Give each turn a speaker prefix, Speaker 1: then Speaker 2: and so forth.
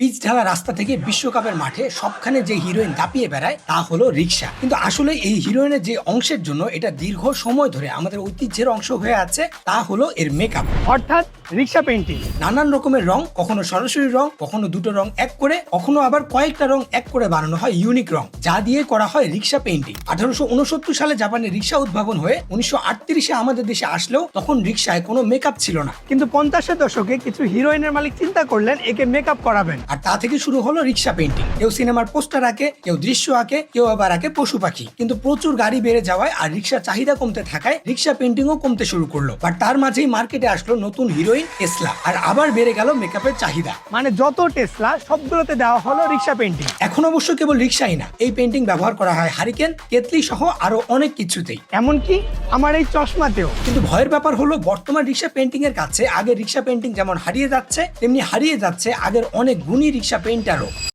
Speaker 1: Pitch ঢালা রাস্তা থেকে বিশ্বকাপের মাঠে সবখানে যে হিরোইন দাপিয়ে বেড়ায় তা হলো রিক্সা কিন্তু আসলে এই হিরোইনের যে অংশের জন্য এটা দীর্ঘ সময় ধরে আমাদের ঐতিহ্যের অংশ হয়ে আছে তা হলো এর মেকআপ
Speaker 2: অর্থাৎ রিক্সা পেন্টিং
Speaker 1: নানান রকমের রং কখনো সরাসরি রং কখনো দুটো রং এক করে কখনো আবার কয়েকটা রং এক করে বানানো হয় ইউনিক রং যা দিয়ে করা হয় রিক্সা পেইন্টিং। আঠারোশো উনসত্তর সালে জাপানে রিক্সা উদ্ভাবন হয়ে উনিশশো আটত্রিশে আমাদের দেশে আসলেও তখন রিক্সায় কোনো মেকআপ ছিল না।
Speaker 2: কিন্তু পঞ্চাশের দশকে কিছু হিরোইনের মালিক চিন্তা করলেন একে মেকআপ করাবেন।
Speaker 1: আর তা থেকে শুরু হলো রিক্সা পেইন্টিং কেউ সিনেমার পোস্টার আঁকে কেউ দৃশ্য আঁকে কেউ আবার আঁকে পশু পাখি। কিন্তু প্রচুর গাড়ি বেড়ে যাওয়ায় আর রিক্সার চাহিদা কমতে থাকায় রিক্সা পেইন্টিংও কমতে শুরু করল। বাট তার মাঝেই মার্কেটে আসলো নতুন হিরোইন এসলা আর আবার বেড়ে গেল মেকআপের চাহিদা।
Speaker 2: মানে যত টেসলা সবগুলোতে দেওয়া হলো রিক্সা পেন্টিং
Speaker 1: এখন অবশ্য কেবল রিক্সাই না। এই পেন্টিং ব্যবহার করা হয় হারিকেন কেতলি সহ আরও অনেক কিছুতেই।
Speaker 2: এমনকি আমার এই চশমাতেও।
Speaker 1: কিন্তু ভয়ের ব্যাপার হলো বর্তমান রিক্সা পেন্টিং এর কাছে আগে রিক্সা পেন্টিং যেমন হারিয়ে যাচ্ছে তেমনি হারিয়ে যাচ্ছে আগের অনেক গুণী রিক্সা পেইন্টারও।